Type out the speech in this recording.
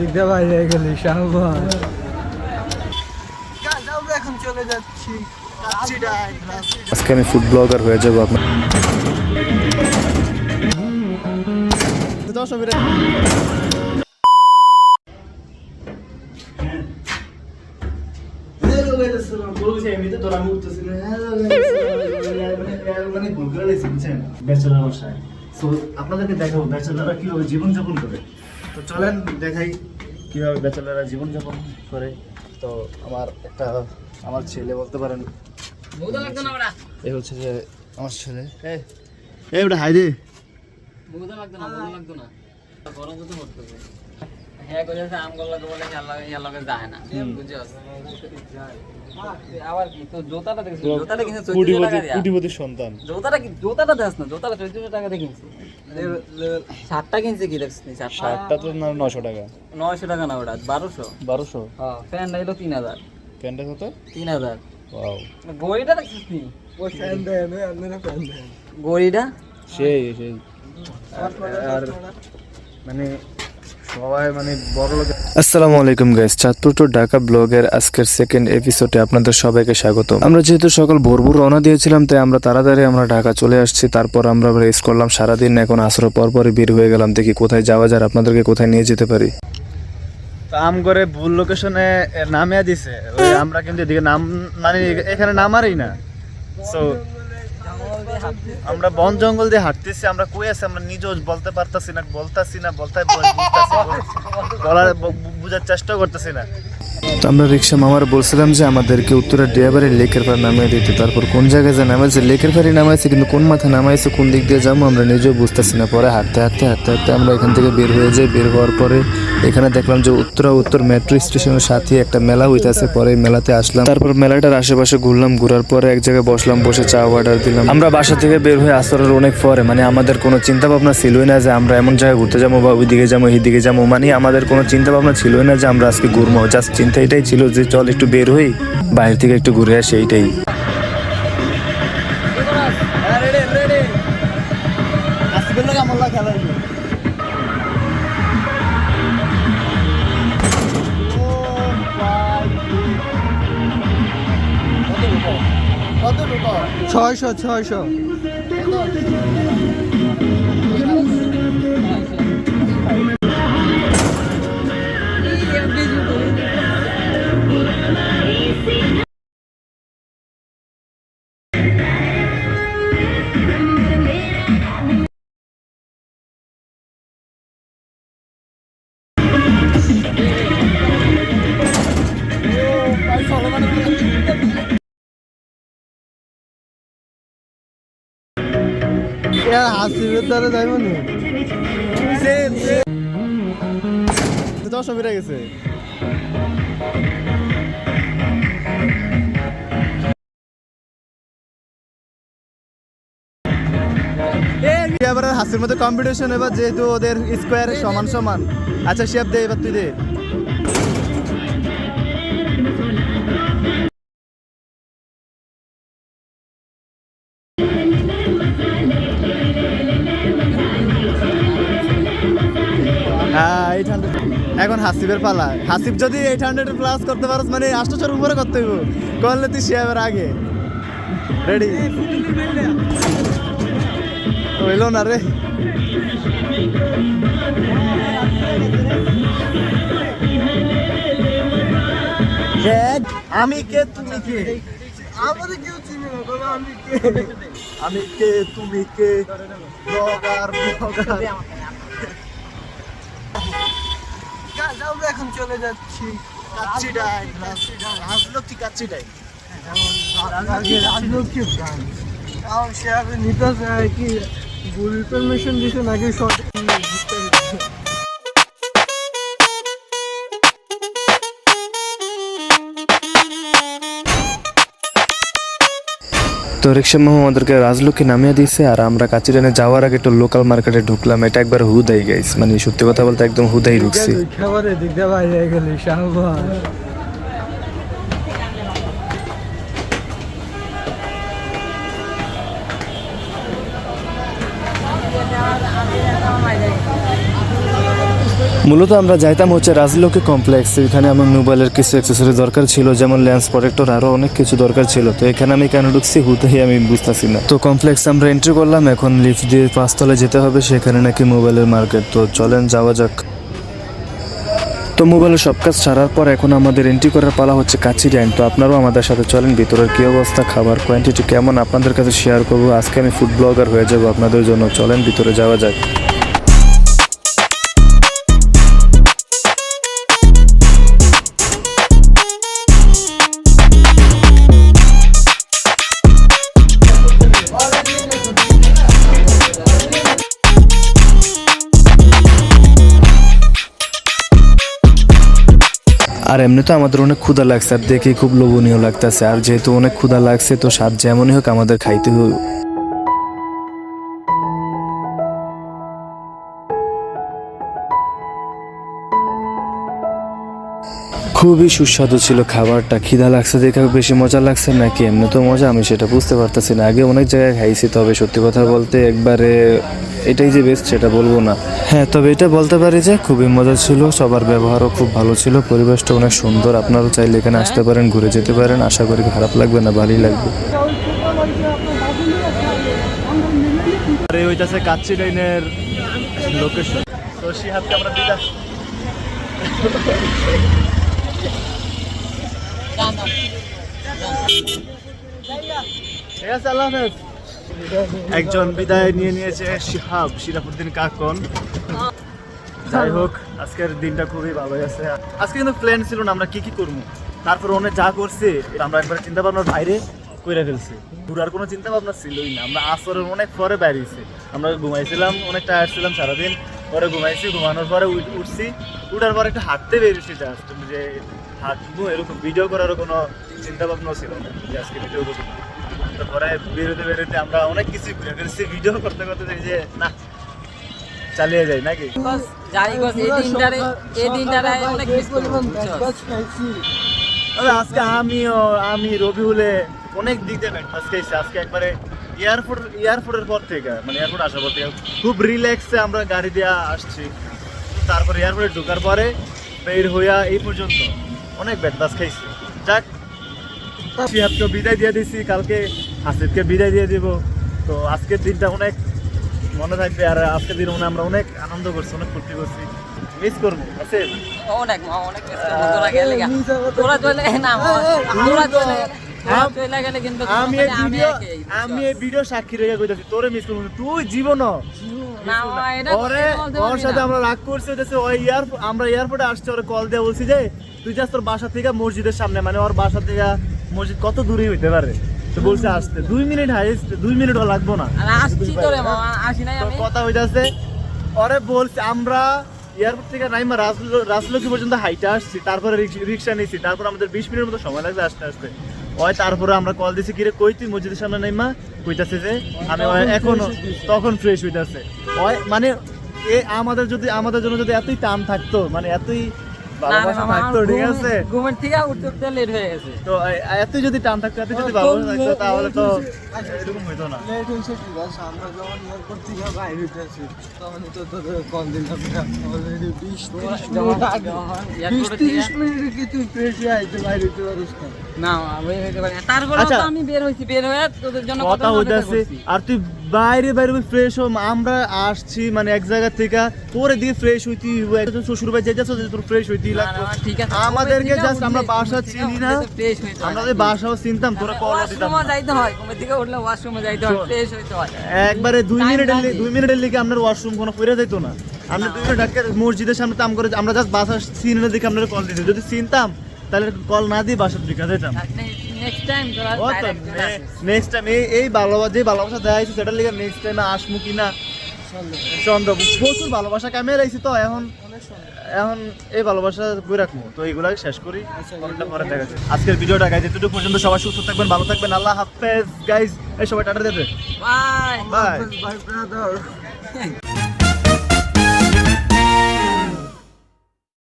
দিকটা বাইরে গেলি শাহবাজ আমরা এখন চলে যাচ্ছি আজকে আমি ফুড ব্লগার হয়ে যাব আপনার ব্যাচেলার বাসায় সো আপনাদেরকে দেখাবো ব্যাচেলাররা কীভাবে জীবনযাপন করে। তো চলেন দেখাই কীভাবে ব্যাচেলাররা জীবনযাপন করে তো আমার একটা আমার ছেলে বলতে পারেন। এই হচ্ছে যে আমার ছেলে। হ্যাঁ এই ওটা হাই রে। লাগতো না লাগতো না। সন্তান। জোতাটা কি জোতাটা দেখ না? জোতাটা 14 টাকা দিয়ে কিনছি শার্টটা কিনছে কি দেখছিস তো নশো টাকা। 900 টাকা না ওটা? 1200 বারোশো? হ্যাঁ প্যান্ট হলো 3000 প্যান্টটা কত? 3000 ওয়াও। গড়িটা দেখছিস নি? ওই ফ্যান দেয় না আপনারা গড়িটা? সেই সেই। আর মানে সবাই মানে বড় লোক আসসালামু আলাইকুম গাইস চাঁদপুর টু ঢাকা ব্লগের আজকের সেকেন্ড এপিসোডে আপনাদের সবাইকে স্বাগত আমরা যেহেতু সকাল ভোর ভোর রওনা দিয়েছিলাম তাই আমরা তাড়াতাড়ি আমরা ঢাকা চলে আসছি তারপর আমরা রেস করলাম সারাদিন এখন আসর পর পরই বের হয়ে গেলাম দেখি কোথায় যাওয়া যায় আপনাদেরকে কোথায় নিয়ে যেতে পারি। আম করে ভুল লোকেশনে নামিয়ে দিছে আমরা কিন্তু এদিকে নাম মানে এখানে নামারই না। সো আমরা বন জঙ্গল দিয়ে হাঁটতেছি, আমরা কই আছি? আমরা নিজেও বলতে পারতাছি না, বলতাছি না বলতে বলার বুঝার চেষ্টা করতেছি না। তো আমরা রিক্সা মামার বলছিলাম যে আমাদেরকে উত্তরা ডিয়াবারে লেকের পাড় নামিয়ে দিতে। তারপর কোন জায়গায় যে নামাইছে, লেকের পাড়ে নামাইছে, কিন্তু কোন মাথায় নামাইছে, কোন দিক দিয়ে যাব আমরা নিজেও বুঝতেছি না। পরে হাঁটতে হাঁটতে হাঁটতে হাঁটতে আমরা এখান থেকে বের হয়ে যাই। বের হওয়ার পরে এখানে দেখলাম যে উত্তরা উত্তর মেট্রো স্টেশনের সাথে একটা মেলা হইতাছে। পরে মেলাতে আসলাম। তারপর মেলাটার আশেপাশে ঘুরলাম, ঘোরার পরে এক জায়গায় বসলাম, বসে চা অর্ডার দিলাম। আমরা বাসা থেকে বের হয়ে আসরের অনেক পরে মানে আমাদের কোনো চিন্তা ভাবনা ছিলই না যে আমরা এমন জায়গায় ঘুরতে যাব বা ওইদিকে যাব, এইদিকে যাব। মানে আমাদের কোনো চিন্তা ভাবনা ছিলই না যে আমরা আজকে ঘুরবো, জাস্ট চিন্তা এটাই ছিল যে চল একটু বের হই, বাইরে থেকে একটু ঘুরে আসি, এইটাই। ছয়শো ছয়শো। হাসিবের দ্বারা যাইব না? দশ বেড়ে গেছে। এবার হাসির মধ্যে কম্পিটিশন এবার যেহেতু ওদের স্কোয়ার সমান সমান। আচ্ছা শেপ দে এবার তুই দে। এখন হাসিবের পালা। হাসিব যদি এইট হান্ড্রেড প্লাস করতে পারস মানে আষ্টশোর উপরে করতে হইব। করলে তুই শেয়ার আগে। রেডি হইল না রে। আমি কে তুমি কে? আমাদের কেউ চিনি না আমি কে? আমি কে তুমি কে? ব্লগার ব্লগার গাছ, আমরা এখন চলে যাচ্ছি কাচ্চিডাই রাজলক্ষ্মী কাচ্চিডাই আগে রাজলক্ষ্মীর গান কারণ সে আগে নিতে চায় কি ভুল ইনফরমেশন দিতে নাকি সঠিক তো রিক্সা মামা আমাদেরকে রাজলক্ষ্মী নামিয়ে দিয়েছে, আর আমরা কাচিরানে যাওয়ার আগে একটু লোকাল মার্কেটে ঢুকলাম। এটা একবার হুদাই গাইস মানে সত্যি কথা বলতে একদম হুদাই ঢুকছি খাবারের দিক দিয়ে বাইরে গেলি শাহবাজ মূলত আমরা যাইতাম হচ্ছে রাজলক্ষ্মী কমপ্লেক্স এখানে আমার মোবাইলের কিছু অ্যাক্সেসরি দরকার ছিল, যেমন লেন্স প্রোটেক্টর আরও অনেক কিছু দরকার ছিল। তো এখানে আমি কেন ঢুকছি হুতেই আমি বুঝতেছি না। তো কমপ্লেক্স আমরা এন্ট্রি করলাম, এখন লিফট দিয়ে পাঁচতলায় যেতে হবে, সেখানে নাকি মোবাইলের মার্কেট তো চলেন যাওয়া যাক। তো মোবাইলের সব কাজ সারার পর এখন আমাদের এন্ট্রি করার পালা হচ্ছে কাছির আইন তো আপনারাও আমাদের সাথে চলেন, ভিতরের কী অবস্থা, খাবার কোয়ান্টিটি কেমন, আপনাদের কাছে শেয়ার করব। আজকে আমি ফুড ব্লগার হয়ে যাব আপনাদের জন্য। চলেন, ভিতরে যাওয়া যাক। আর এমনি তো আমাদের অনেক ক্ষুদা লাগছে, আর দেখে খুব লোভনীয় লাগতেছে। আর যেহেতু অনেক ক্ষুদা লাগছে, তো স্বাদ যেমনই হোক আমাদের খাইতে খুবই সুস্বাদু ছিল খাবারটা। খিদা লাগছে দেখে বেশি মজা লাগছে নাকি? এমনি তো মজা, আমি সেটা বুঝতে পারতেছি না। আগে অনেক জায়গায় খাইছি, তবে সত্যি কথা বলতে একবারে এটাই যে বেস্ট সেটা বলব না। হ্যাঁ তবে এটা বলতে পারি যে খুবই মজা ছিল, সবার ব্যবহারও খুব ভালো ছিল, পরিবেশটা অনেক সুন্দর। আপনারাও চাইলে এখানে আসতে পারেন, ঘুরে যেতে পারেন। আশা করি খারাপ লাগবে না, ভালোই লাগবে। লোকেশন একজন বিদায় নিয়ে নিয়েছে শিহাব, শিরাফুদ্দিন কাকন। যাই হোক, আজকের দিনটা খুবই ভালো গেছে আজকে কিন্তু প্ল্যান ছিল না আমরা কি কি করব। তারপর অনেক যা করছে আমরা একবার চিন্তা ভাবনার বাইরে কইরা ফেলছি। ঘুরার কোনো চিন্তা ভাবনা ছিলই না। আমরা আসরের অনেক পরে বেরিয়েছি। আমরা ঘুমাইছিলাম, অনেক টায়ার্ড ছিলাম সারাদিন। পরে ঘুমাইছি ঘুমানোর পরে উঠছি। উঠার পরে একটু হাঁটতে বেরিয়েছি জাস্ট যে হাঁটবো এরকম ভিডিও করারও কোনো চিন্তা ভাবনাও ছিল না যে আজকে ভিডিও করব। তারপরে বেরোতে বেরোতে আমরা অনেক কিছু ঘুরে ফেলছি। ভিডিও করতে করতে দেখি যে না চালিয়ে যাই নাকি? যাই এই দিনটারে এই দিনটারে অনেক মিস করব আজকে আমিও আমি রবিউলে অনেক দিক দিয়ে খেয়েছি আজকে একবারে এয়ারপোর্ট এয়ারপোর্টের পর থেকে মানে এয়ারপোর্ট আসার পর থেকে খুব রিল্যাক্সে আমরা গাড়ি দিয়ে আসছি। তারপর এয়ারপোর্টে ঢোকার পরে বের হইয়া এই পর্যন্ত অনেক ব্যাটপাস খেয়েছি যাক শিহাবকে বিদায় দিয়ে দিছি কালকে আসিফকে বিদায় দিয়ে দিব। তো আজকের দিনটা অনেক মনে থাকবে আর আজকের দিন মনে আমরা অনেক আনন্দ করছি অনেক ফুর্তি করছি। মিস করব আসিফ অনেক অনেক তোরা গেলে গা। তোরা চলে না তোরা চলে গেলে তোরা চলে গেলে কিন্তু আমি এই ভিডিও আমি এই ভিডিও সাক্ষী রেখে কইতাছি তোরে মিস করব তুই জীবন না মা, এটা ওরে ওর সাথে আমরা রাগ করছি হইতাছে ওই এয়ার আমরা এয়ারপোর্টে আসছে ওরে কল দিয়ে বলছি যে তুই জাস্ট তোর বাসা থেকে মসজিদের সামনে মানে ওর বাসা থেকে মসজিদ কত দূরে হইতে পারে? তো বলছে আসতে। দুই মিনিট হাইস্ট দুই মিনিটও লাগবো না। কথা হইতাছে ওরে বলছে আমরা এয়ারপোর্ট থেকে নাইমা রাজলক্ষ্মী পর্যন্ত হাইটে আসছি তারপরে রিক্সা নিয়েছি তারপর আমাদের বিশ মিনিটের মতো সময় লাগবে আসতে আসতে ওই তারপরে আমরা কল দিছি, কিরে, কই তুই মসজিদের সামনে নাইমা? কইতাছে যে, আমি এখনও তখন ফ্রেশ হইতাছে। ওই মানে এ আমাদের যদি আমাদের জন্য যদি এতই টান থাকতো মানে এতই ভালোবাসা থাকতো ঠিক আছে? ঘুমের থেকে উঠতে উঠতে লেট হয়ে গেছে। তো এ- যদি টান থাকতো এতই যদি ভালোবাসা থাকতো তাহলে তো এরকম হইতো না। লেট হয়েছে কি বস আমরা যখন এয়ারপোর্ট থেকে বাইরে হইতেছি তখন তো তোদের কল দিলাম অলরেডি বিশ তিরিশ মিনিট বিশ তিরিশ মিনিটে কি তুই ফ্রেশ আইতে বাইরে হইতে পারিস না? না আমি হইতে পারি না। তারপরে আচ্ছা। আমি বের হইছি বের হয়ে তোদের জন্য কথা হইতাছে আর তুই বাইরে বাইরে ফ্রেশ হো আমরা আসছি মানে এক জায়গা থেকে পরে দিয়ে ফ্রেশ হইতি একজন শ্বশুর বাড়ি যাচ্ছ তোর ফ্রেশ হইতি লাগতো ঠিক আছে আমাদেরকে জাস্ট আমরা বাসা চিনি না। আমরা যদি বাসাও চিনতাম তোরা কল দিতাম। ওয়াশরুমে যাইতে হয় ঘুমের থেকে উঠলে ওয়াশরুমে যাইতে হয় ফ্রেশ হইতে হয়। একবারে দুই Time মিনিটের লাগে। লি- দুই মিনিটের লিগে আপনার ওয়াশরুম কোনো ফিরে যাইতো না। আমরা দুই মিনিট আগে মসজিদের সামনে তাম করে আমরা জাস্ট বাসা চিনে দিকে আপনার কল দিতে যদি চিনতাম তাহলে কল না দিয়ে বাসার দিকে যেতাম নেক্সট টাইম তোরা। নেক্সট এই এই ভালোবাসা যে ভালোবাসা দেওয়া হয়েছে সেটার লিগে নেক্সট টাইমে আসমু কিনা সন্দেহ প্রচুর ভালোবাসা কামে রাখছি তো এখন এখন এই ভালোবাসা বই রাখব। তো এইগুলা শেষ করি। পরে দেখা যাবে। আজকের ভিডিওটা গাইজ এতটুকু পর্যন্ত সবাই সুস্থ থাকবেন ভালো থাকবেন। আল্লাহ হাফেজ। গাইজ এই সবাই টাটা দেবে. Bye bye brother